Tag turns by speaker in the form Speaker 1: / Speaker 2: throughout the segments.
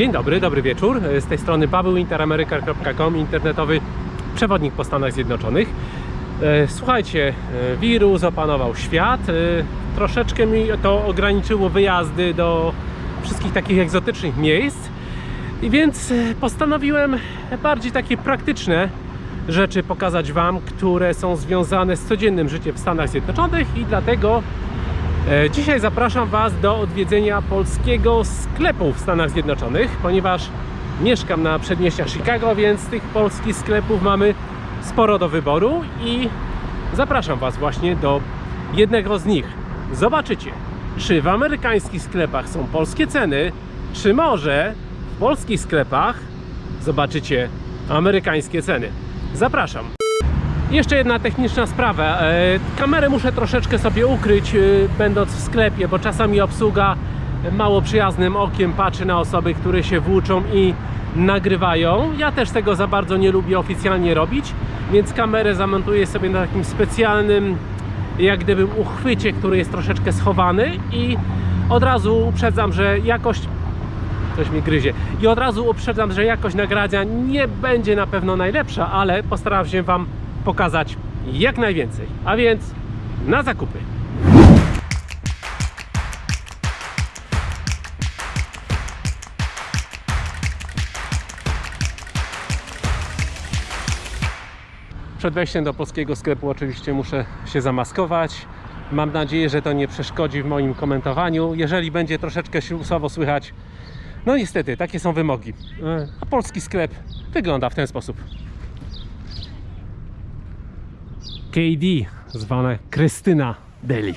Speaker 1: Dzień dobry, dobry wieczór. Z tej strony Paweł internetowy przewodnik po Stanach Zjednoczonych. E, Słuchajcie, e, wirus opanował świat. e, Troszeczkę mi to ograniczyło wyjazdy do wszystkich takich egzotycznych miejsc. I więc e, postanowiłem bardziej takie praktyczne rzeczy pokazać Wam, które są związane z codziennym życiem w Stanach Zjednoczonych i dlatego E, Dzisiaj zapraszam Was do odwiedzenia polskiego sklepu w Stanach Zjednoczonych, ponieważ mieszkam na przedmieściach Chicago, więc tych polskich sklepów mamy sporo do wyboru i zapraszam Was właśnie do jednego z nich. Zobaczycie, czy w amerykańskich sklepach są polskie ceny, czy może w polskich sklepach zobaczycie amerykańskie ceny. Zapraszam. Jeszcze jedna techniczna sprawa. E, Kamerę muszę troszeczkę sobie ukryć, e, będąc w sklepie, bo czasami obsługa mało przyjaznym okiem patrzy na osoby, które się włóczą i nagrywają. Ja też tego za bardzo nie lubię oficjalnie robić, więc kamerę zamontuję sobie na takim specjalnym, jak gdybym uchwycie, który jest troszeczkę schowany i od razu uprzedzam, że jakość coś mi gryzie. I od razu uprzedzam, że jakość nagrania nie będzie na pewno najlepsza, ale postaram się Wam pokazać jak najwięcej. A więc na zakupy. Przed wejściem do polskiego sklepu oczywiście muszę się zamaskować. Mam nadzieję, że to nie przeszkodzi w moim komentowaniu. Jeżeli będzie troszeczkę słowo słychać, no niestety, takie są wymogi. E, Polski sklep wygląda w ten sposób. KD, zwane Krystyna Deli.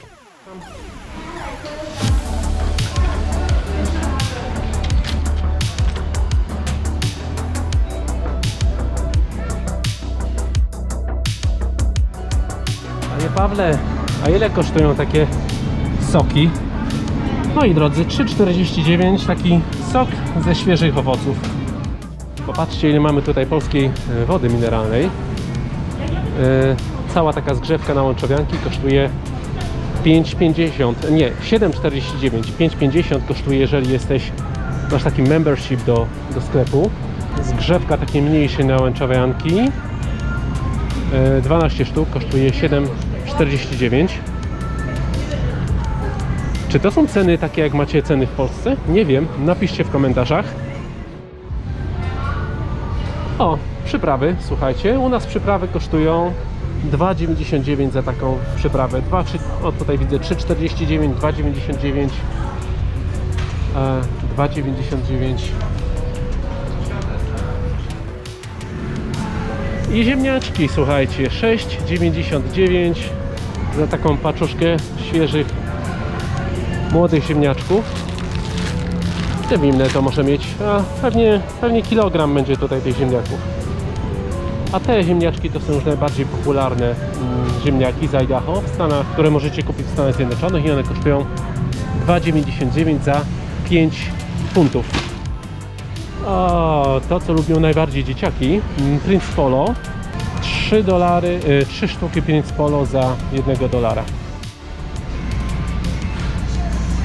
Speaker 1: Panie Pawle, a ile kosztują takie soki? Moi drodzy, 3,49 taki sok ze świeżych owoców. Popatrzcie ile mamy tutaj polskiej e, wody mineralnej. E, Cała taka zgrzewka na łączowianki kosztuje 5,50, nie, 7,49. 5,50 kosztuje, jeżeli jesteś, masz taki membership do, do sklepu. Zgrzewka takiej mniejszej na łączowianki e, 12 sztuk kosztuje 7,49. Czy to są ceny takie jak macie ceny w Polsce? Nie wiem, napiszcie w komentarzach. O, przyprawy, słuchajcie, u nas przyprawy kosztują 2,99 za taką przyprawę. 2, 3, o tutaj widzę 3,49, 2,99, e, 2,99. I ziemniaczki, słuchajcie, 6,99 za taką paczuszkę świeżych, młodych ziemniaczków. Nie wiem ile to może mieć, a pewnie, pewnie kilogram będzie tutaj tych ziemniaków. A te ziemniaczki to są już najbardziej popularne mm, ziemniaki z Idaho w Stanach, które możecie kupić w Stanach Zjednoczonych i one kosztują 2,99 za 5 funtów. O, to co lubią najbardziej dzieciaki, mm, Prince Polo 3 dolary, y, 3 sztuki Prince Polo za 1 dolara.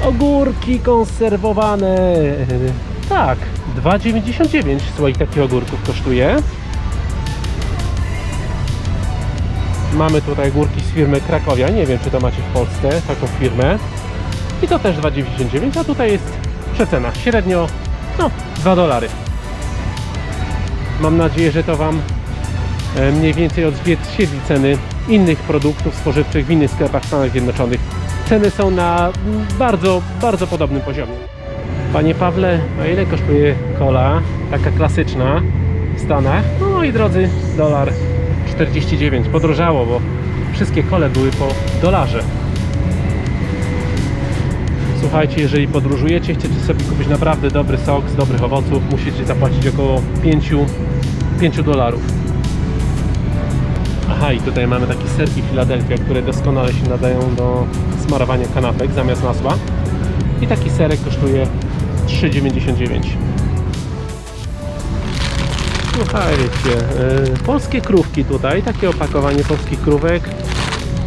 Speaker 1: Ogórki konserwowane. Tak, 2,99 słoik takich ogórków kosztuje. Mamy tutaj ogórki z firmy Krakowia. Nie wiem, czy to macie w Polsce taką firmę. I to też 2,99, a tutaj jest przecena. Średnio no, 2 dolary. Mam nadzieję, że to Wam e, mniej więcej odzwierciedli ceny innych produktów spożywczych w innych sklepach w Stanach Zjednoczonych. Ceny są na bardzo, bardzo podobnym poziomie. Panie Pawle, a ile kosztuje kola, taka klasyczna w Stanach? No moi drodzy, dolar 49. Podrożało, bo wszystkie kole były po dolarze. Słuchajcie, jeżeli podróżujecie, chcecie sobie kupić naprawdę dobry sok z dobrych owoców, musicie zapłacić około 5, 5 dolarów. Aha, i tutaj mamy takie serki Philadelphia, które doskonale się nadają do smarowania kanapek zamiast masła. I taki serek kosztuje 3,99. Słuchajcie, yy, polskie krówki tutaj, takie opakowanie polskich krówek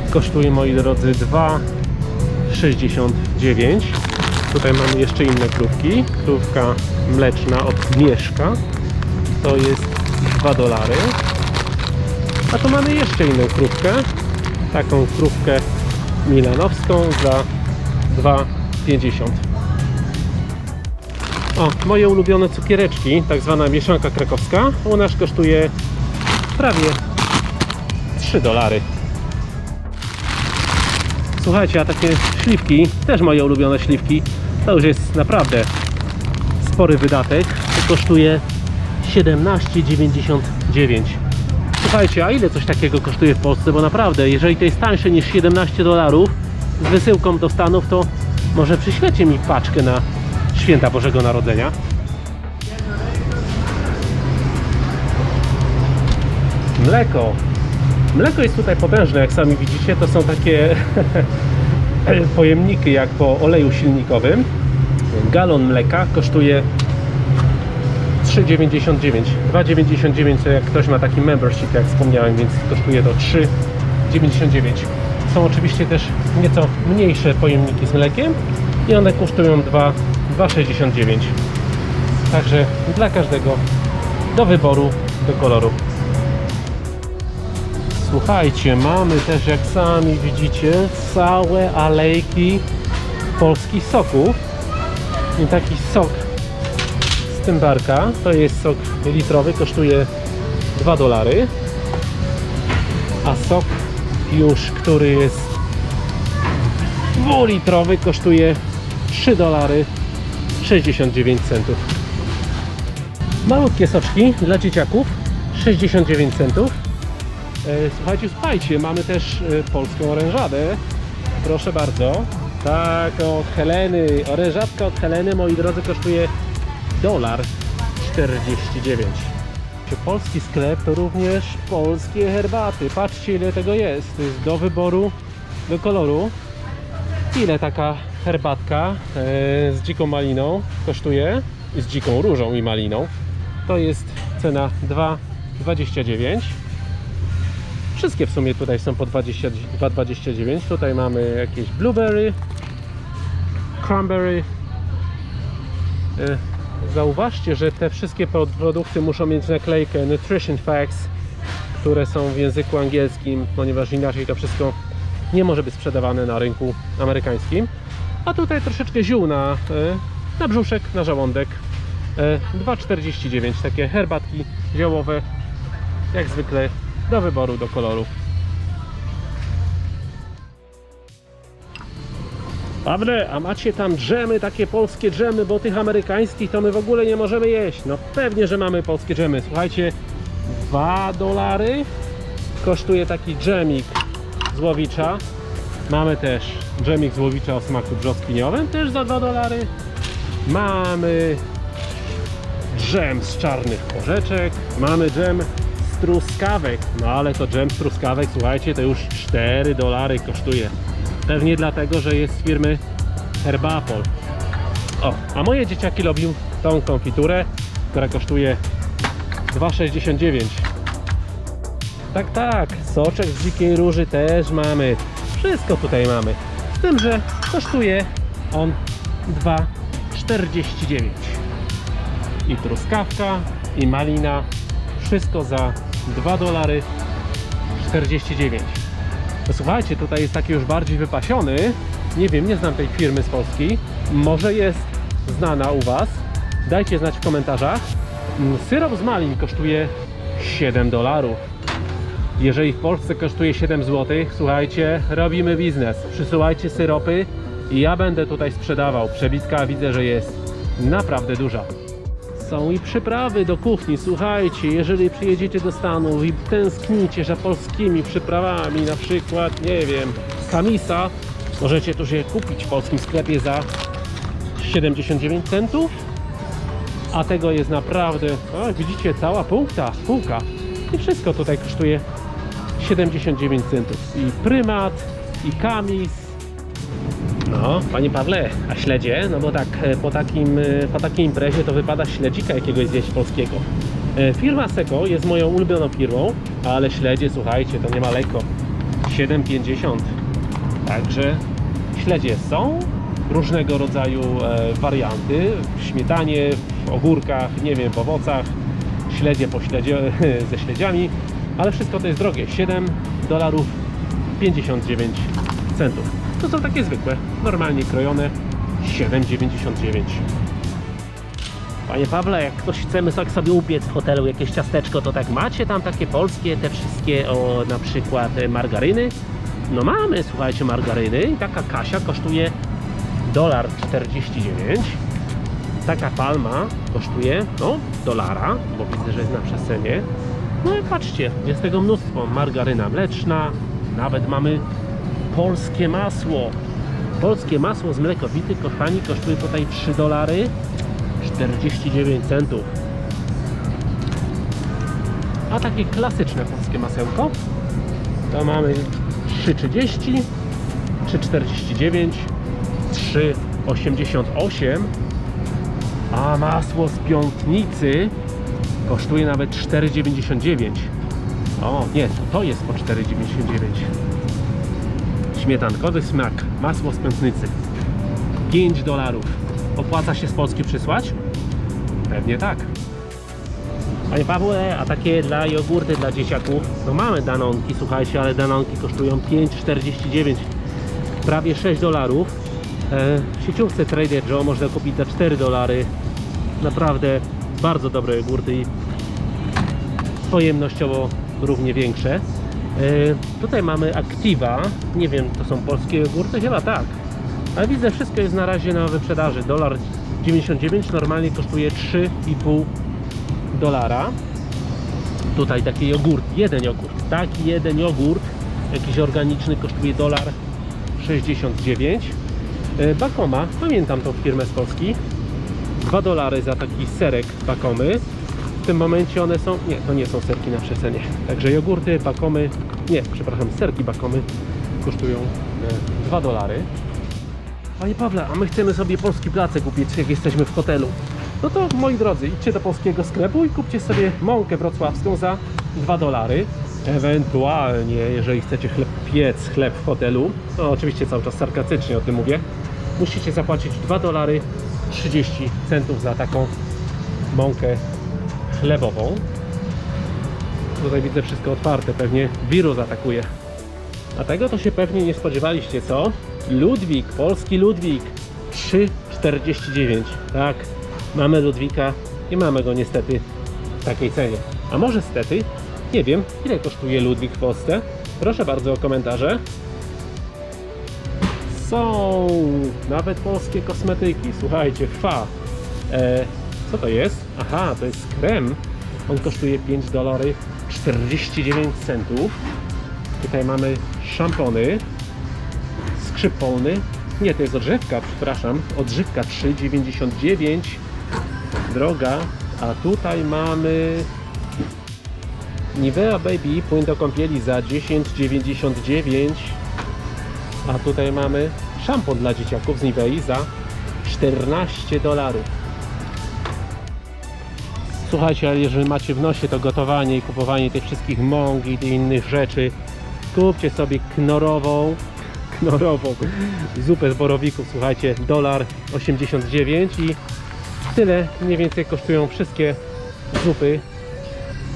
Speaker 1: kosztuje, moi drodzy, 2,69. Tutaj mamy jeszcze inne krówki. Krówka mleczna od Mieszka. To jest 2 dolary. A tu mamy jeszcze inną krówkę. Taką krówkę milanowską za 2,50. O, moje ulubione cukiereczki, tak zwana mieszanka krakowska. U nas kosztuje prawie 3 dolary. Słuchajcie, a takie śliwki, też moje ulubione śliwki, to już jest naprawdę spory wydatek. To kosztuje 17,99. Słuchajcie, a ile coś takiego kosztuje w Polsce? Bo naprawdę, jeżeli to jest tańsze niż 17 dolarów z wysyłką do Stanów, to może przyślecie mi paczkę na święta Bożego Narodzenia. Mleko. Mleko jest tutaj potężne, jak sami widzicie. To są takie pojemniki jak po oleju silnikowym. Galon mleka kosztuje 3,99 2,99 to jak ktoś ma taki membership jak wspomniałem, więc kosztuje to 3,99 są oczywiście też nieco mniejsze pojemniki z mlekiem i one kosztują 2 2,69 także dla każdego do wyboru, do koloru słuchajcie, mamy też jak sami widzicie całe alejki polskich soków i taki sok z Tymbarka. To jest sok litrowy, kosztuje 2 dolary. A sok już, który jest dwulitrowy, kosztuje 3 dolary 69 centów. Malutkie soczki dla dzieciaków 69 centów. E, Słuchajcie, słuchajcie, mamy też e, polską orężadę. Proszę bardzo. Tak, od Heleny. Orężatka od Heleny, moi drodzy, kosztuje dolar 49. Polski sklep to również polskie herbaty. Patrzcie ile tego jest. To jest do wyboru, do koloru. Ile taka herbatka e, z dziką maliną kosztuje? Z dziką różą i maliną. To jest cena 2,29. Wszystkie w sumie tutaj są po 20 2,29. Tutaj mamy jakieś blueberry, cranberry. E, Zauważcie, że te wszystkie pro- produkty muszą mieć naklejkę Nutrition Facts, które są w języku angielskim, ponieważ inaczej to wszystko nie może być sprzedawane na rynku amerykańskim. A tutaj troszeczkę ziół na, e, na brzuszek, na żołądek. E, 2,49 takie herbatki ziołowe, jak zwykle do wyboru, do koloru. Dobre, a macie tam dżemy, takie polskie dżemy, bo tych amerykańskich to my w ogóle nie możemy jeść. No pewnie, że mamy polskie dżemy. Słuchajcie, 2 dolary kosztuje taki dżemik z łowicza. Mamy też dżemik z łowicza o smaku brzoskwiniowym, też za 2 dolary. Mamy dżem z czarnych porzeczek, mamy dżem z truskawek, no ale to dżem z truskawek, słuchajcie, to już 4 dolary kosztuje. Pewnie dlatego, że jest z firmy Herbapol. O, a moje dzieciaki lubią tą konfiturę, która kosztuje 2,69. Tak, tak, soczek z dzikiej róży też mamy. Wszystko tutaj mamy. Z tym, że kosztuje on 2,49 i truskawka, i malina. Wszystko za 2 dolary 49. No słuchajcie, tutaj jest taki już bardziej wypasiony. Nie wiem, nie znam tej firmy z Polski. Może jest znana u Was. Dajcie znać w komentarzach. Mm, Syrop z malin kosztuje 7 dolarów. Jeżeli w Polsce kosztuje 7 zł, słuchajcie, robimy biznes. Przysyłajcie syropy i ja będę tutaj sprzedawał. Przebitka widzę, że jest naprawdę duża. Są i przyprawy do kuchni. Słuchajcie, jeżeli przyjedziecie do Stanów i tęsknicie za polskimi przyprawami, na przykład, nie wiem, kamisa, możecie tu je kupić w polskim sklepie za 79 centów. A tego jest naprawdę, o, widzicie, cała półka, półka. I wszystko tutaj kosztuje 79 centów. I prymat, i kamis, no, panie Pawle, a śledzie? No bo tak, e, po, takim, e, po takiej imprezie to wypada śledzika jakiegoś zjeść polskiego. E, Firma Seko jest moją ulubioną firmą, ale śledzie, słuchajcie, to nie ma lekko. 7,50. Także śledzie są różnego rodzaju e, warianty w śmietanie, w ogórkach, nie wiem, w owocach, śledzie po śledzie, ze śledziami, ale wszystko to jest drogie. 7 dolarów 59 centów. To są takie zwykłe, normalnie krojone 7,99.
Speaker 2: Panie Pawle, jak ktoś chcemy tak sobie upiec w hotelu jakieś ciasteczko, to tak macie tam takie polskie, te wszystkie, o na przykład e, margaryny? No mamy, słuchajcie, margaryny i taka kasia kosztuje dolar 49. Taka palma kosztuje, no, dolara, bo widzę, że jest na przecenie. No i patrzcie, jest tego mnóstwo. Margaryna mleczna, nawet mamy polskie masło. Polskie masło z mlekowity, kochani, kosztuje tutaj 3 dolary 49 centów. A takie klasyczne polskie masełko to mamy 3,30, 3,49, 3,88 a masło z piątnicy kosztuje nawet 4,99 o nie, to, jest po 4,99 śmietankowy smak, masło z piątnicy 5 dolarów opłaca się z Polski przysłać? Pewnie tak. Panie Pawle, a takie dla jogurty dla dzieciaków? No mamy danonki, słuchajcie, ale danonki kosztują 5,49 prawie 6 dolarów. E, w sieciówce Trader Joe można kupić za 4 dolary. Naprawdę bardzo dobre jogurty pojemnościowo równie większe. E, tutaj mamy Activa. Nie wiem, to są polskie jogurty? Chyba tak. Ale widzę, wszystko jest na razie na wyprzedaży. Dolar 99 normalnie kosztuje 3,5 dolara. Tutaj taki jogurt, jeden jogurt, taki jeden jogurt, jakiś organiczny kosztuje dolar 69. E, Bakoma, pamiętam tą firmę z Polski. 2 dolary za taki serek Bakomy. W tym momencie one są, nie, to nie są serki na przecenie. Także jogurty, Bakomy, nie, przepraszam, serki Bakomy kosztują e, 2 dolary. Panie Pawle, a my chcemy sobie polski placek kupić, jak jesteśmy w hotelu. No to moi drodzy, idźcie do polskiego sklepu i kupcie sobie mąkę wrocławską za 2 dolary. Ewentualnie, jeżeli chcecie chleb piec, chleb w hotelu, to oczywiście cały czas sarkastycznie o tym mówię, musicie zapłacić 2 dolary 30 centów za taką mąkę chlebową. Tutaj widzę wszystko otwarte, pewnie wirus atakuje. A tego to się pewnie nie spodziewaliście, co? Ludwik, polski Ludwik 3,49 Tak, mamy Ludwika i mamy go niestety w takiej cenie. A może stety? Nie wiem, ile kosztuje Ludwik w Polsce? Proszę bardzo o komentarze. Są nawet polskie kosmetyki, słuchajcie, fa. E, co to jest? Aha, to jest krem. On kosztuje 5 dolary 49 centów. Tutaj mamy szampony, skrzyp polny. Nie, to jest odżywka, przepraszam. Odżywka 3,99. Droga. A tutaj mamy Nivea Baby płyn do kąpieli za 10,99. A tutaj mamy szampon dla dzieciaków z Nivei za 14 dolarów. Słuchajcie, ale jeżeli macie w nosie to gotowanie i kupowanie tych wszystkich mąk i innych rzeczy, kupcie sobie knorową, knorową zupę z borowików, słuchajcie, dolar 89 i tyle mniej więcej kosztują wszystkie zupy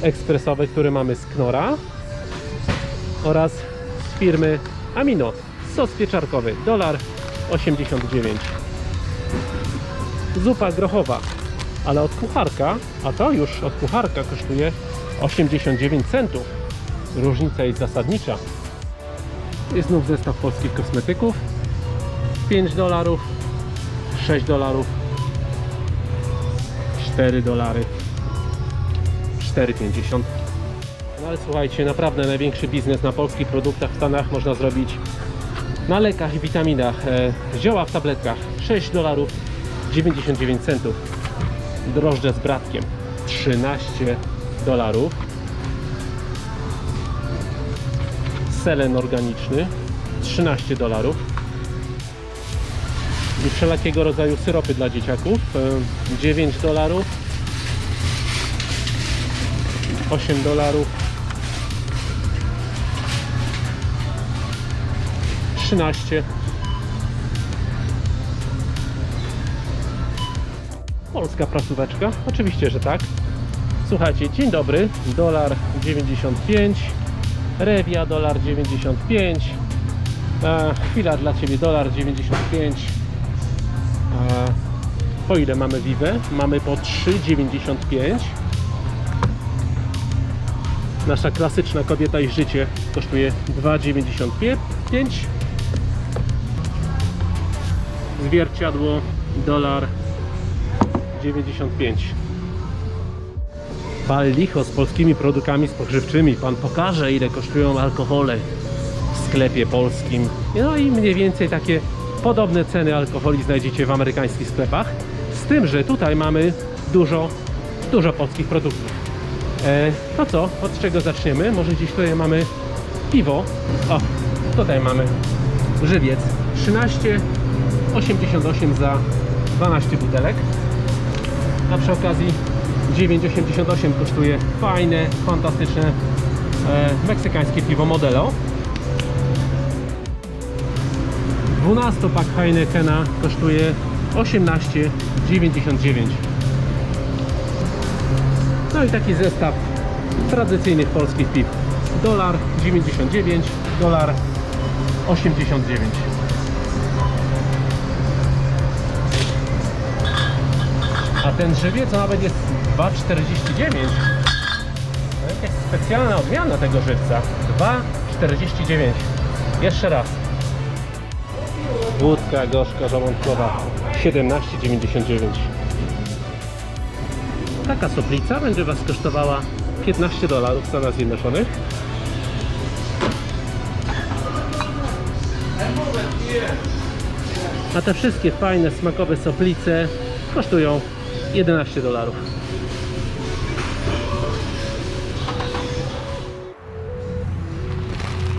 Speaker 2: ekspresowe, które mamy z knora oraz z firmy Amino. Sos pieczarkowy, dolar 89. Zupa grochowa, ale od kucharka, a to już od kucharka kosztuje 89 centów. Różnica jest zasadnicza. Jest znów zestaw polskich kosmetyków. 5 dolarów, 6 dolarów, 4 dolary, 4,50. No ale słuchajcie, naprawdę największy biznes na polskich produktach w Stanach można zrobić na lekach i witaminach. E, zioła w tabletkach 6 dolarów 99 centów. Drożdże z bratkiem 13 dolarów. Selen organiczny 13 dolarów. I wszelakiego rodzaju syropy dla dzieciaków e, 9 dolarów. 8 dolarów. 13 polska prasóweczka. Oczywiście, że tak. Słuchajcie, dzień dobry. Dolar 95. Rewia dolar 95. E, chwila dla Ciebie, dolar 95. E, po ile mamy Vivę? Mamy po 3,95. Nasza klasyczna kobieta i życie kosztuje 2,95. Zwierciadło dolar 95. Pal licho z polskimi produktami spożywczymi. Pan pokaże ile kosztują alkohole w sklepie polskim. No i mniej więcej takie podobne ceny alkoholi znajdziecie w amerykańskich sklepach. Z tym, że tutaj mamy dużo, dużo polskich produktów. E, to co? Od czego zaczniemy? Może gdzieś tutaj mamy piwo. O, tutaj mamy żywiec. 13,88 za 12 butelek. A przy okazji 9,88 kosztuje fajne, fantastyczne e, meksykańskie piwo Modelo. 12 pak Heinekena kosztuje 18,99. No i taki zestaw tradycyjnych polskich piw. Dolar 99, dolar 89. A ten żywiec nawet jest 2,49. To jest jakaś specjalna odmiana tego żywca. 2,49. Jeszcze raz. Wódka gorzka żołądkowa 17,99. Taka soplica będzie Was kosztowała 15 dolarów w Stanach Zjednoczonych. A te wszystkie fajne, smakowe soplice kosztują 11 dolarów.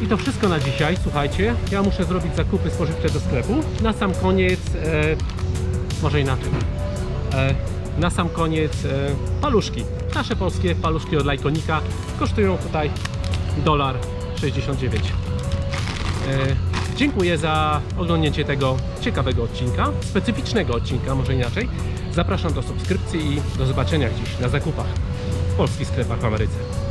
Speaker 2: I to wszystko na dzisiaj. Słuchajcie, ja muszę zrobić zakupy spożywcze do sklepu. Na sam koniec, e, może inaczej. E, na sam koniec e, paluszki. Nasze polskie paluszki od Lajkonika kosztują tutaj dolar 69. E, dziękuję za oglądnięcie tego ciekawego odcinka, specyficznego odcinka, może inaczej. Zapraszam do subskrypcji i do zobaczenia gdzieś na zakupach w polskich sklepach w Ameryce.